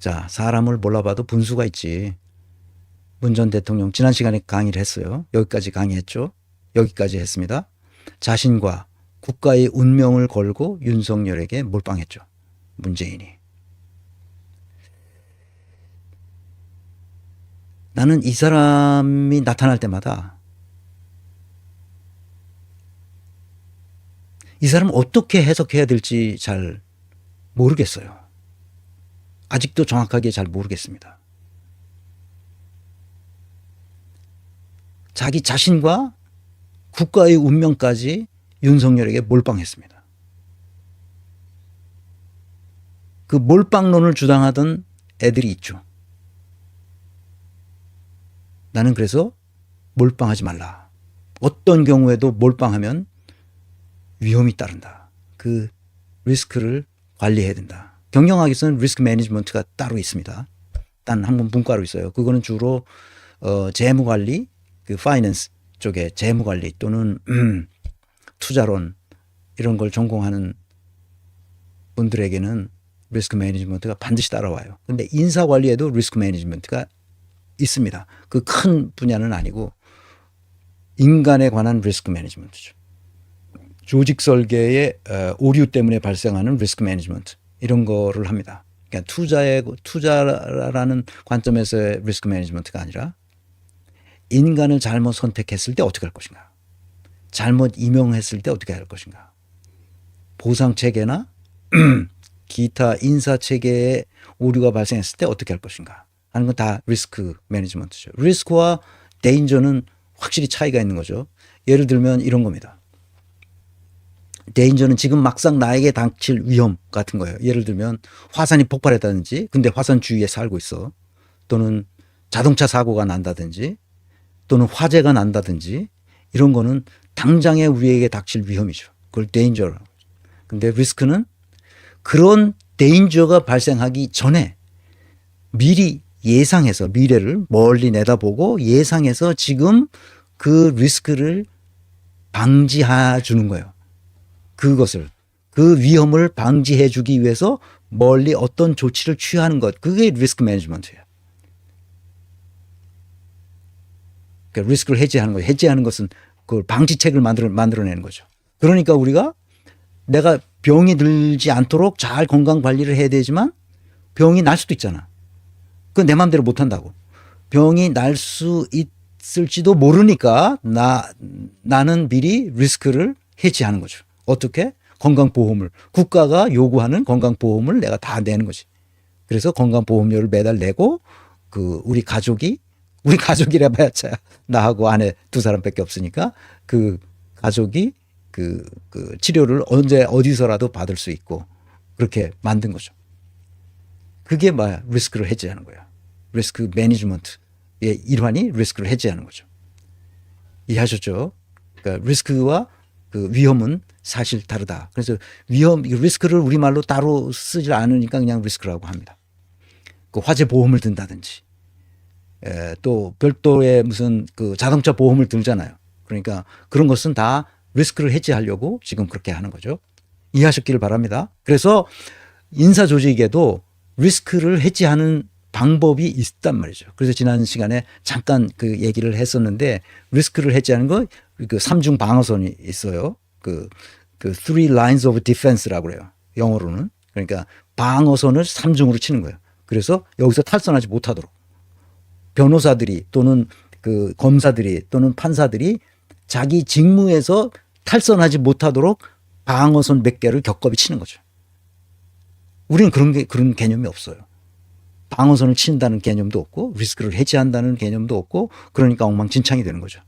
자, 사람을 몰라봐도 분수가 있지. 문 전 대통령 지난 시간에 강의를 했어요. 여기까지 강의했죠. 여기까지 했습니다. 자신과 국가의 운명을 걸고 윤석열에게 몰빵했죠. 문재인이. 나는 이 사람이 나타날 때마다 이 사람 어떻게 해석해야 될지 잘 모르겠어요. 아직도 정확하게 잘 모르겠습니다. 자기 자신과 국가의 운명까지 윤석열에게 몰빵했습니다. 그 몰빵론을 주장하던 애들이 있죠. 나는 그래서 몰빵하지 말라. 어떤 경우에도 몰빵하면 위험이 따른다. 그 리스크를 관리해야 된다. 경영학에서는 리스크 매니지먼트가 따로 있습니다. 단한번 분과로 있어요. 그거는 주로 어, 재무 관리, 그 파이낸스 쪽에 재무 관리 또는 음, 투자론 이런 걸 전공하는 분들에게는 리스크 매니지먼트가 반드시 따라와요. 근데 인사 관리에도 리스크 매니지먼트가 있습니다. 그 큰 분야는 아니고 인간에 관한 리스크 매니지먼트죠. 조직 설계의 어, 오류 때문에 발생하는 리스크 매니지먼트 이런 거를 합니다. 그러니까 투자의 투자라는 관점에서의 리스크 매니지먼트가 아니라 인간을 잘못 선택했을 때 어떻게 할 것인가? 잘못 임용했을 때 어떻게 할 것인가? 보상 체계나 기타 인사 체계에 오류가 발생했을 때 어떻게 할 것인가? 하는 건 다 리스크 매니지먼트죠. 리스크와 데인저는 확실히 차이가 있는 거죠. 예를 들면 이런 겁니다. 데인저는 지금 막상 나에게 닥칠 위험 같은 거예요. 예를 들면 화산이 폭발했다든지 근데 화산 주위에 살고 있어. 또는 자동차 사고가 난다든지 또는 화재가 난다든지 이런 거는 당장에 우리에게 닥칠 위험이죠. 그걸 데인저라고. 근데 리스크는 그런 데인저가 발생하기 전에 미리 예상해서 미래를 멀리 내다보고 예상해서 지금 그 리스크를 방지해 주는 거예요. 그것을 그 위험을 방지해 주기 위해서 멀리 어떤 조치를 취하는 것 그게 리스크 매니지먼트예요. 그러니까 리스크를 해지하는 거예요. 해지하는 것은 그 방지책을 만들어 만들어내는 거죠. 그러니까 우리가 내가 병이 들지 않도록 잘 건강 관리를 해야 되지만 병이 날 수도 있잖아. 그건 내 마음대로 못 한다고. 병이 날 수 있을지도 모르니까 나 나는 미리 리스크를 해지하는 거죠. 어떻게? 건강보험을 국가가 요구하는 건강보험을 내가 다 내는 거지. 그래서 건강보험료를 매달 내고 그 우리 가족이 우리 가족이라 봐야자 나하고 아내 두 사람밖에 없으니까 그 가족이 그, 그 치료를 언제 어디서라도 받을 수 있고 그렇게 만든 거죠. 그게 뭐야? 리스크를 해지하는 거야. 리스크 매니지먼트의 일환이 리스크를 해지하는 거죠. 이해하셨죠? 그러니까 리스크와 그 위험은 사실 다르다. 그래서 위험, 이 리스크를 우리말로 따로 쓰질 않으니까 그냥 리스크라고 합니다. 그 화재 보험을 든다든지, 에, 또 별도의 무슨 그 자동차 보험을 들잖아요. 그러니까 그런 것은 다 리스크를 해지하려고 지금 그렇게 하는 거죠. 이해하셨기를 바랍니다. 그래서 인사 조직에도 리스크를 해지하는 방법이 있단 말이죠. 그래서 지난 시간에 잠깐 그 얘기를 했었는데 리스크를 해지하는 거그 삼중 방어선이 있어요. 그, 그 three lines of defense라고 그래요. 영어로는. 그러니까 방어선을 삼중으로 치는 거예요. 그래서 여기서 탈선하지 못하도록 변호사들이 또는 그 검사들이 또는 판사들이 자기 직무에서 탈선하지 못하도록 방어선 몇 개를 겹겹이 치는 거죠. 우리는 그런 게 그런 개념이 없어요. 방어선을 친다는 개념도 없고 리스크를 해지한다는 개념도 없고 그러니까 엉망진창이 되는 거죠.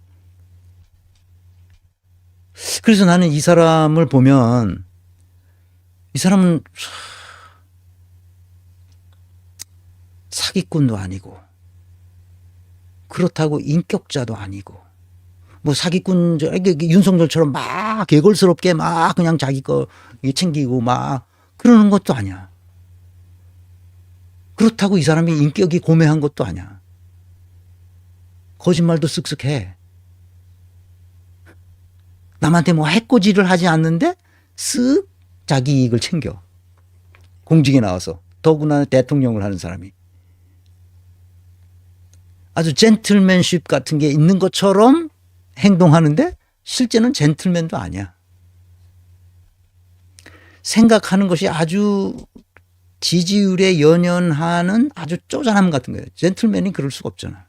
그래서 나는 이 사람을 보면 이 사람은 사기꾼도 아니고 그렇다고 인격자도 아니고 뭐 사기꾼 저 윤석열처럼 막 개걸스럽게 막 그냥 자기 거 챙기고 막 그러는 것도 아니야. 그렇다고 이 사람이 인격이 고매한 것도 아니야. 거짓말도 쓱쓱해. 남한테 뭐 해코지를 하지 않는데 쓱 자기 이익을 챙겨. 공직에 나와서 더구나 대통령을 하는 사람이. 아주 젠틀맨십 같은 게 있는 것처럼 행동하는데 실제는 젠틀맨도 아니야. 생각하는 것이 아주 지지율에 연연하는 아주 쪼잔함 같은 거예요. 젠틀맨이 그럴 수가 없잖아.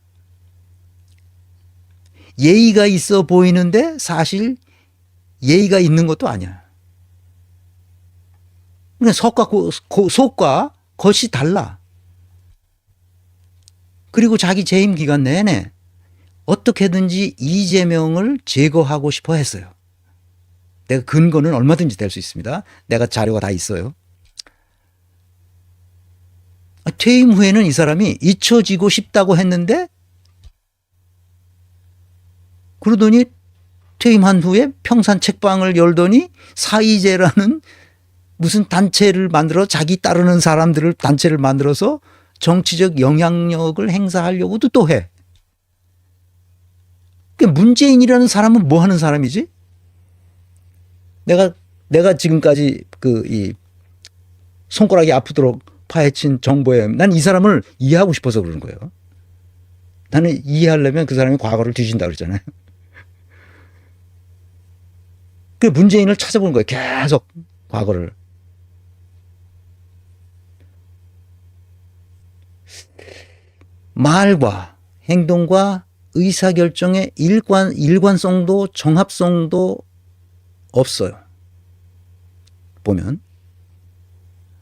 예의가 있어 보이는데 사실 예의가 있는 것도 아니야. 그냥 속과 고- 고- 속과 겉이 달라. 그리고 자기 재임 기간 내내 어떻게든지 이재명을 제거하고 싶어 했어요. 내가 근거는 얼마든지 될 수 있습니다. 내가 자료가 다 있어요. 아, 퇴임 후에는 이 사람이 잊혀지고 싶다고 했는데 그러더니 퇴임한 후에 평산 책방을 열더니 사이제라는 무슨 단체를 만들어 자기 따르는 사람들을 단체를 만들어서 정치적 영향력을 행사하려고도 또 해. 그 문재인이라는 사람은 뭐 하는 사람이지? 내가 내가 지금까지 그 이 손가락이 아프도록 파헤친 정보에 난 이 사람을 이해하고 싶어서 그러는 거예요. 나는 이해하려면 그 사람이 과거를 뒤진다 그러잖아요. 그 문재인을 찾아보는 거예요. 계속 과거를. 말과 행동과 의사결정의 일관, 일관성도 정합성도 없어요. 보면.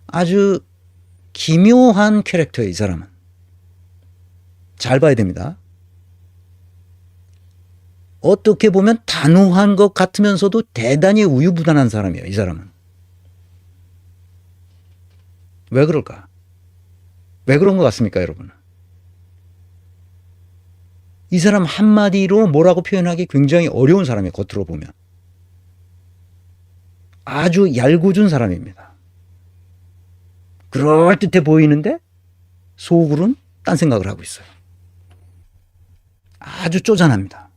아주 기묘한 캐릭터예요, 이 사람은. 잘 봐야 됩니다. 어떻게 보면 단호한 것 같으면서도 대단히 우유부단한 사람이에요, 이 사람은. 왜 그럴까? 왜 그런 것 같습니까, 여러분? 이 사람 한마디로 뭐라고 표현하기 굉장히 어려운 사람이에요, 겉으로 보면. 아주 얄궂은 사람입니다. 그럴듯해 보이는데 속으로는 딴 생각을 하고 있어요. 아주 쪼잔합니다.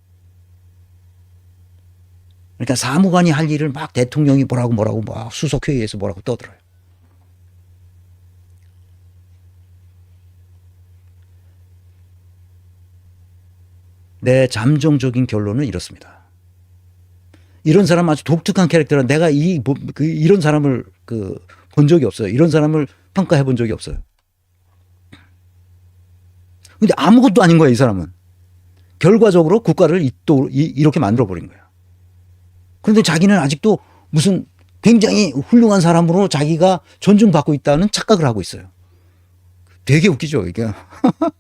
그러니까 사무관이 할 일을 막 대통령이 뭐라고 뭐라고 막 수석회의에서 뭐라고 떠들어요. 내 잠정적인 결론은 이렇습니다. 이런 사람 아주 독특한 캐릭터라 내가 이, 뭐, 그, 이런 사람을 그, 본 적이 없어요. 이런 사람을 평가해 본 적이 없어요. 근데 아무것도 아닌 거야, 이 사람은. 결과적으로 국가를 이- 또 이- 이렇게 만들어 버린 거야. 그런데 자기는 아직도 무슨 굉장히 훌륭한 사람으로 자기가 존중받고 있다는 착각을 하고 있어요. 되게 웃기죠, 이게.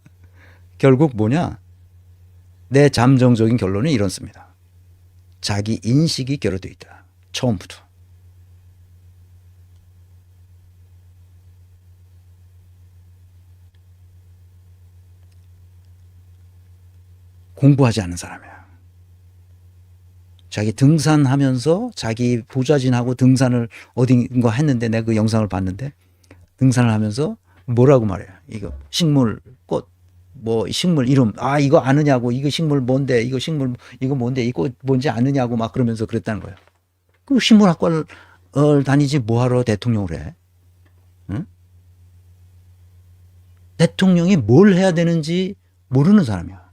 결국 뭐냐? 내 잠정적인 결론은 이렇습니다. 자기 인식이 결여되어 있다. 처음부터. 공부하지 않은 사람이야. 자기 등산하면서 자기 부자진하고 등산을 어딘가 했는데 내가 그 영상을 봤는데 등산을 하면서 뭐라고 말해요. 이거 식물, 꽃, 뭐 식물 이름, 아, 이거 아느냐고, 이거 식물 뭔데, 이거 식물, 이거 뭔데, 이 꽃 뭔지 아느냐고 막 그러면서 그랬다는 거예요. 그 식물학과를 어, 다니지 뭐하러 대통령을 해? 응? 대통령이 뭘 해야 되는지 모르는 사람이야.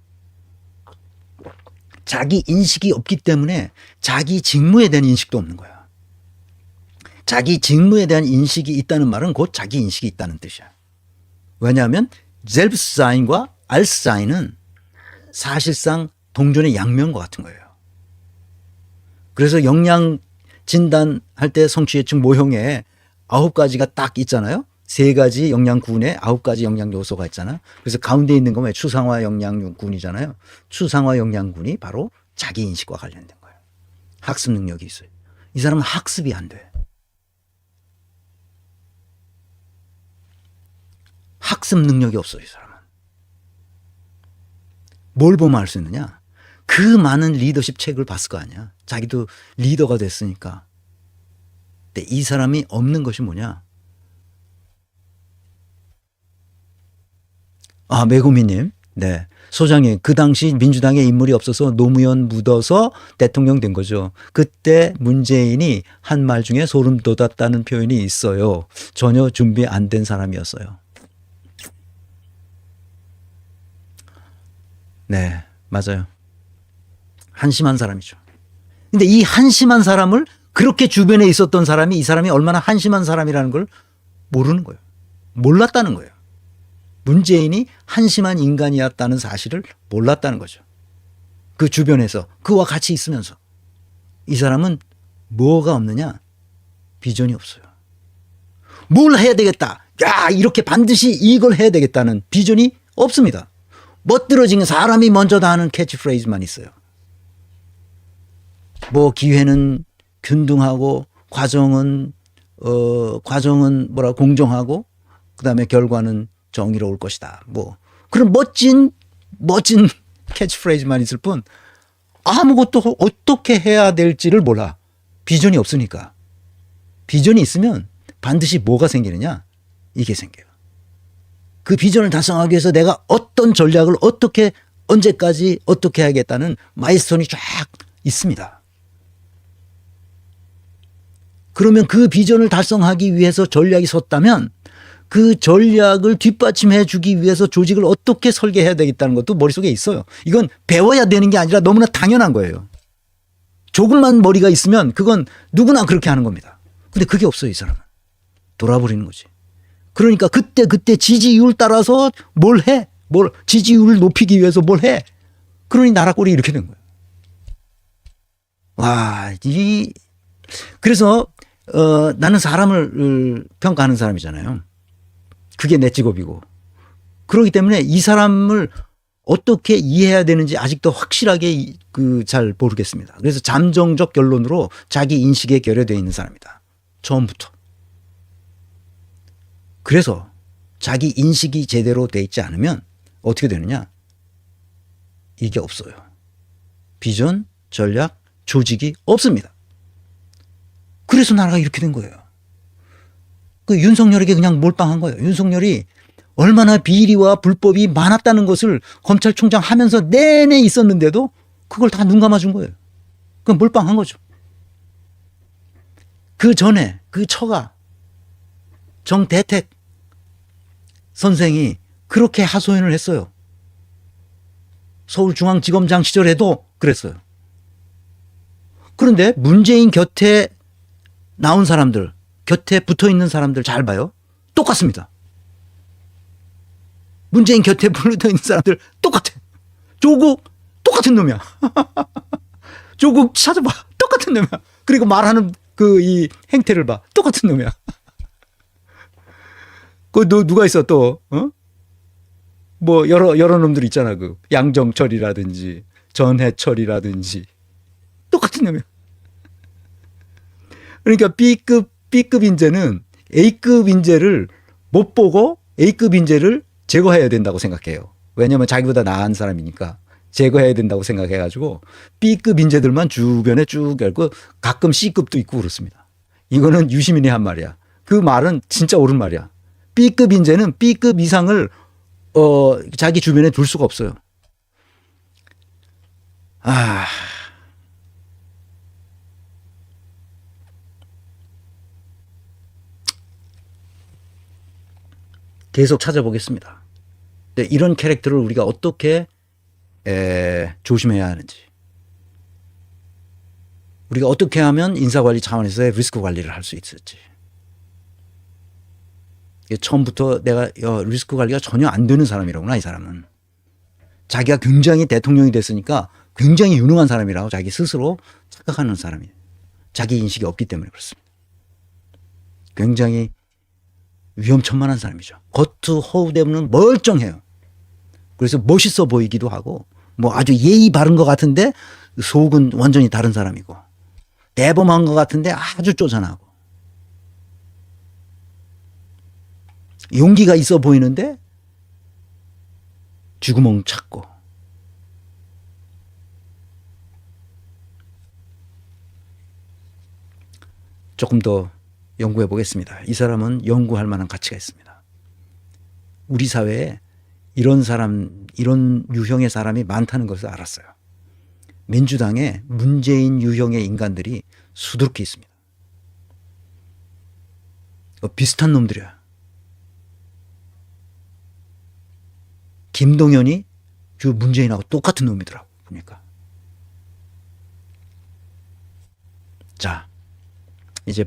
자기 인식이 없기 때문에 자기 직무에 대한 인식도 없는 거야. 자기 직무에 대한 인식이 있다는 말은 곧 자기 인식이 있다는 뜻이야. 왜냐하면 젤브사인과 알사인은 사실상 동전의 양면과 같은 거예요. 그래서 영양 진단할 때 성취계층 모형에 아홉 가지가 딱 있잖아요. 세 가지 영양군에 아홉 가지 영양 요소가 있잖아. 그래서 가운데 있는 건 왜 추상화 영양군이잖아요. 추상화 영양군이 바로 자기 인식과 관련된 거예요. 학습 능력이 있어요. 이 사람은 학습이 안 돼. 학습 능력이 없어 이 사람은. 뭘 보면 알 수 있느냐? 그 많은 리더십 책을 봤을 거 아니야. 자기도 리더가 됐으니까. 근데 이 사람이 없는 것이 뭐냐? 아, 매구미님. 네. 소장님, 그 당시 민주당에 인물이 없어서 노무현 묻어서 대통령 된 거죠. 그때 문재인이 한 말 중에 소름 돋았다는 표현이 있어요. 전혀 준비 안 된 사람이었어요. 네, 맞아요. 한심한 사람이죠. 근데 이 한심한 사람을 그렇게 주변에 있었던 사람이 이 사람이 얼마나 한심한 사람이라는 걸 모르는 거예요. 몰랐다는 거예요. 문재인이 한심한 인간이었다는 사실을 몰랐다는 거죠. 그 주변에서 그와 같이 있으면서 이 사람은 뭐가 없느냐? 비전이 없어요. 뭘 해야 되겠다. 야, 이렇게 반드시 이걸 해야 되겠다는 비전이 없습니다. 멋들어진 사람이 먼저 다 하는 캐치프레이즈만 있어요. 뭐 기회는 균등하고 과정은 어 과정은 뭐라 공정하고 그다음에 결과는 정의로울 것이다. 뭐 그런 멋진 멋진 캐치프레이즈만 있을 뿐 아무것도 어떻게 해야 될지를 몰라. 비전이 없으니까. 비전이 있으면 반드시 뭐가 생기느냐? 이게 생겨요. 그 비전을 달성하기 위해서 내가 어떤 전략을 어떻게 언제까지 어떻게 해야겠다는 마이스톤이 쫙 있습니다. 그러면 그 비전을 달성하기 위해서 전략이 섰다면 그 전략을 뒷받침해 주기 위해서 조직을 어떻게 설계해야 되겠다는 것도 머릿속에 있어요. 이건 배워야 되는 게 아니라 너무나 당연한 거예요. 조금만 머리가 있으면 그건 누구나 그렇게 하는 겁니다. 근데 그게 없어요, 이 사람은. 돌아버리는 거지. 그러니까 그때 그때 지지율 따라서 뭘 해? 뭘 지지율을 높이기 위해서 뭘 해? 그러니 나라 꼴이 이렇게 된 거예요. 와, 이 그래서 어 나는 사람을 평가하는 사람이잖아요. 그게 내 직업이고. 그렇기 때문에 이 사람을 어떻게 이해해야 되는지 아직도 확실하게 그 잘 모르겠습니다. 그래서 잠정적 결론으로 자기 인식에 결여되어 있는 사람이다. 처음부터. 그래서 자기 인식이 제대로 돼 있지 않으면 어떻게 되느냐? 이게 없어요. 비전, 전략, 조직이 없습니다. 그래서 나라가 이렇게 된 거예요. 그 윤석열에게 그냥 몰빵한 거예요. 윤석열이 얼마나 비리와 불법이 많았다는 것을 검찰총장 하면서 내내 있었는데도 그걸 다 눈 감아준 거예요. 그 몰빵한 거죠. 그 전에 그 처가 정대택 선생이 그렇게 하소연을 했어요. 서울중앙지검장 시절에도 그랬어요. 그런데 문재인 곁에 나온 사람들, 곁에 붙어 있는 사람들 잘 봐요. 똑같습니다. 문재인 곁에 붙어 있는 사람들 똑같아. 조국 똑같은 놈이야. 조국 찾아봐. 똑같은 놈이야. 그리고 말하는 그 이 행태를 봐. 똑같은 놈이야. 그 너 누가 있어 또 어? 뭐 여러 여러 놈들 있잖아 그 양정철이라든지 전해철이라든지 똑같은 놈이야. 그러니까 B급 B급 인재는 A급 인재를 못 보고 A급 인재를 제거해야 된다고 생각해요. 왜냐하면 자기보다 나은 사람이니까 제거해야 된다고 생각해가지고 B급 인재들만 주변에 쭉 열고 가끔 C급도 있고 그렇습니다. 이거는 유시민이 한 말이야. 그 말은 진짜 옳은 말이야. B급 인재는 B급 이상을 어 자기 주변에 둘 수가 없어요. 아. 계속 찾아보겠습니다. 네, 이런 캐릭터를 우리가 어떻게 에, 조심해야 하는지. 우리가 어떻게 하면 인사관리 차원에서의 리스크 관리를 할 수 있을지. 처음부터 내가 야, 리스크 관리가 전혀 안 되는 사람이라구나 이 사람은. 자기가 굉장히 대통령이 됐으니까 굉장히 유능한 사람이라고 자기 스스로 착각하는 사람이에요. 자기 인식이 없기 때문에 그렇습니다. 굉장히 위험천만한 사람이죠. 겉으 허우대면 멀쩡해요. 그래서 멋있어 보이기도 하고 뭐 아주 예의 바른 것 같은데 속은 완전히 다른 사람이고 대범한 것 같은데 아주 쪼잔하고 용기가 있어 보이는데 쥐구멍 찾고 조금 더 연구해 보겠습니다. 이 사람은 연구할 만한 가치가 있습니다. 우리 사회에 이런 사람, 이런 유형의 사람이 많다는 것을 알았어요. 민주당에 문재인 유형의 인간들이 수두룩히 있습니다. 어, 비슷한 놈들이야. 김동연이 그 문재인하고 똑같은 놈이더라고 보니까. 자, 이제